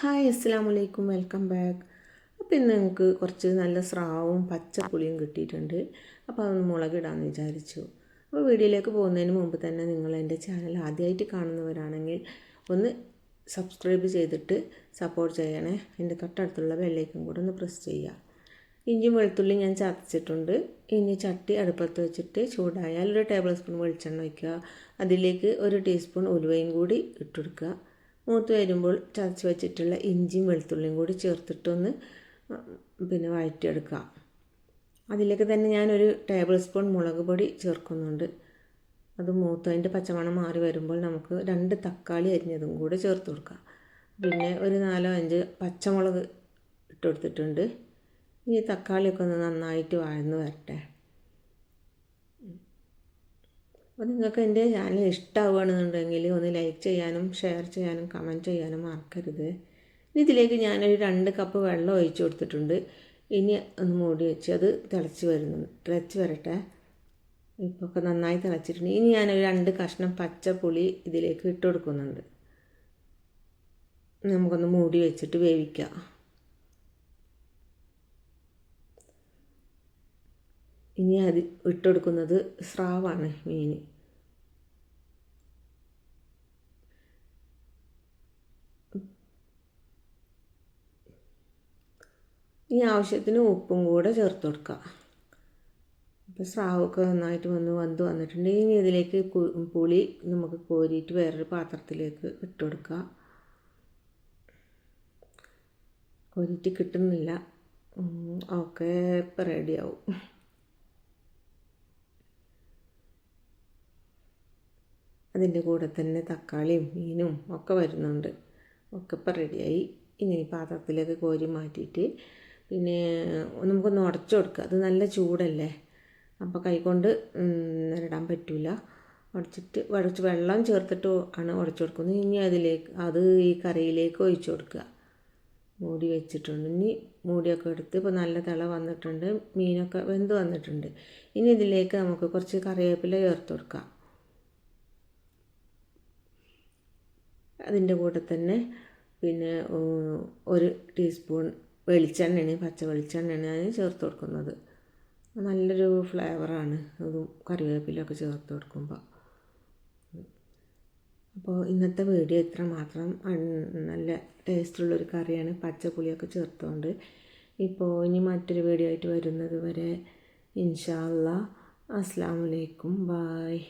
Hi അസ്സാം വലൈക്കും welcome back. അപ്പോൾ ഇന്ന് നമുക്ക് കുറച്ച് നല്ല സ്രാവും പച്ചപ്പുളിയും കിട്ടിയിട്ടുണ്ട്. അപ്പോൾ അതൊന്ന് മുളകിടാമെന്ന് വിചാരിച്ചു. അപ്പോൾ വീഡിയോയിലേക്ക് പോകുന്നതിന് മുമ്പ് തന്നെ നിങ്ങൾ എന്റെ ചാനൽ ആദ്യമായിട്ട് കാണുന്നവരാണെങ്കിൽ ഒന്ന് സബ്സ്ക്രൈബ് ചെയ്തിട്ട് സപ്പോർട്ട് ചെയ്യണേ. എന്റെ തൊട്ടടുത്തുള്ള ബെല്ലേക്കും കൂടെ ഒന്ന് പ്രസ് ചെയ്യുക ഇഞ്ചിയും വെളുത്തുള്ളി ഞാൻ ചതച്ചിട്ടുണ്ട്. ഇനി ചട്ടി അടുപ്പത്ത് വെച്ചിട്ട് ചൂടായാൽ ഒരു ടേബിൾ സ്പൂൺ വെളിച്ചെണ്ണ വയ്ക്കുക അതിലേക്ക് ഒരു ടീസ്പൂൺ ഉലുവയും കൂടി ഇട്ടുകൊടുക്കുക മൂത്ത് വരുമ്പോൾ ചതച്ച് വെച്ചിട്ടുള്ള ഇഞ്ചിയും വെളുത്തുള്ളിയും കൂടി ചേർത്തിട്ടൊന്ന് പിന്നെ വഴറ്റിയെടുക്കുക അതിലേക്ക് തന്നെ ഞാനൊരു ടേബിൾ സ്പൂൺ മുളക് പൊടി ചേർക്കുന്നുണ്ട്. അത് മൂത്തതിന്റെ പച്ചമണം മാറി വരുമ്പോൾ നമുക്ക് രണ്ട് തക്കാളി അരിഞ്ഞതും കൂടി ചേർത്ത് കൊടുക്കുക പിന്നെ ഒരു നാലോ അഞ്ച് പച്ചമുളക് ഇട്ട് കൊടുത്തിട്ടുണ്ട്. ഇനി തക്കാളിയൊക്കെ ഒന്ന് നന്നായിട്ട് വഴന്ന് വരട്ടെ. അപ്പോൾ നിങ്ങൾക്ക് എന്റെ ചാനൽ ഇഷ്ടമാവുകയാണെന്നുണ്ടെങ്കിൽ ഒന്ന് ലൈക്ക് ചെയ്യാനും ഷെയർ ചെയ്യാനും കമന്റ് ചെയ്യാനും മറക്കരുത്. ഇതിലേക്ക് ഞാനൊരു രണ്ട് കപ്പ് വെള്ളം ഒഴിച്ചു കൊടുത്തിട്ടുണ്ട്. ഇനി ഒന്ന് മൂടി വെച്ച് അത് തിളച്ച് വരുന്നു തിളച്ച് വരട്ടെ. ഇപ്പോൾ ഒക്കെ നന്നായി തിളച്ചിട്ടുണ്ട്. ഇനി ഞാനൊരു രണ്ട് കഷ്ണം പച്ചപ്പുളി ഇതിലേക്ക് ഇട്ട് കൊടുക്കുന്നുണ്ട്. നമുക്കൊന്ന് മൂടി വെച്ചിട്ട് വേവിക്കാം. ഇനി അത് ഇട്ടുകൊടുക്കുന്നത് സ്രാവാണ് മീൻ. ഇനി ആവശ്യത്തിന് ഉപ്പും കൂടെ ചേർത്ത് കൊടുക്കുക അപ്പോൾ സ്രാവൊക്കെ നന്നായിട്ട് വന്ന് വന്ന് വന്നിട്ടുണ്ട് ഇനി ഇതിലേക്ക് പുളി നമുക്ക് കോരിയിട്ട് വേറൊരു പാത്രത്തിലേക്ക് ഇട്ട് കൊടുക്കുക കോരിയിട്ട് കിട്ടുന്നില്ല. ഓക്കെ ഇപ്പം റെഡിയാവും അതിന്റെ കൂടെ തന്നെ തക്കാളിയും മീനും ഒക്കെ വരുന്നുണ്ട്. ഒക്കെ ഇപ്പം റെഡിയായി ഇനി പാത്രത്തിലേക്ക് കോരി മാറ്റിയിട്ട് പിന്നെ നമുക്കൊന്ന് ഉടച്ചു കൊടുക്കുക. അത് നല്ല ചൂടല്ലേ? അപ്പോൾ കൈകൊണ്ട് ഇടാൻ പറ്റില്ല ഉടച്ചിട്ട് ഉടച്ച് വെള്ളം ചേർത്തിട്ട് ആണ് ഉടച്ചു കൊടുക്കുന്നത്. ഇനി അതിലേക്ക് അത് ഈ കറിയിലേക്ക് ഒഴിച്ചു കൊടുക്കുക. മൂടി വെച്ചിട്ടുണ്ട്. ഇനി മൂടിയൊക്കെ എടുത്ത് ഇപ്പോൾ നല്ല തിള വന്നിട്ടുണ്ട്. മീനൊക്കെ വെന്ത് വന്നിട്ടുണ്ട്. ഇനി ഇതിലേക്ക് നമുക്ക് കുറച്ച് കറിവേപ്പില ചേർത്ത് കൊടുക്കാം. അതിന്റെ കൂടെ തന്നെ പിന്നെ ഒരു ടീസ്പൂൺ വെളിച്ചെണ്ണയാണ് പച്ച വെളിച്ചെണ്ണയാണ് ഞാൻ ചേർത്ത് കൊടുക്കുന്നത്. നല്ലൊരു ഫ്ലേവറാണ് അതും കറിവേപ്പിലൊക്കെ ചേർത്ത് കൊടുക്കുമ്പോൾ അപ്പോൾ ഇന്നത്തെ വീഡിയോ ഇത്ര മാത്രം. നല്ല ടേസ്റ്റുള്ളൊരു കറിയാണ് പച്ചപ്പുളിയൊക്കെ ചേർത്തുകൊണ്ട് ഇപ്പോൾ ഇനി മറ്റൊരു വീഡിയോ ആയിട്ട് വരുന്നത് വരെ ഇൻഷാല്ല അസ്സാം വലൈക്കും ബായ്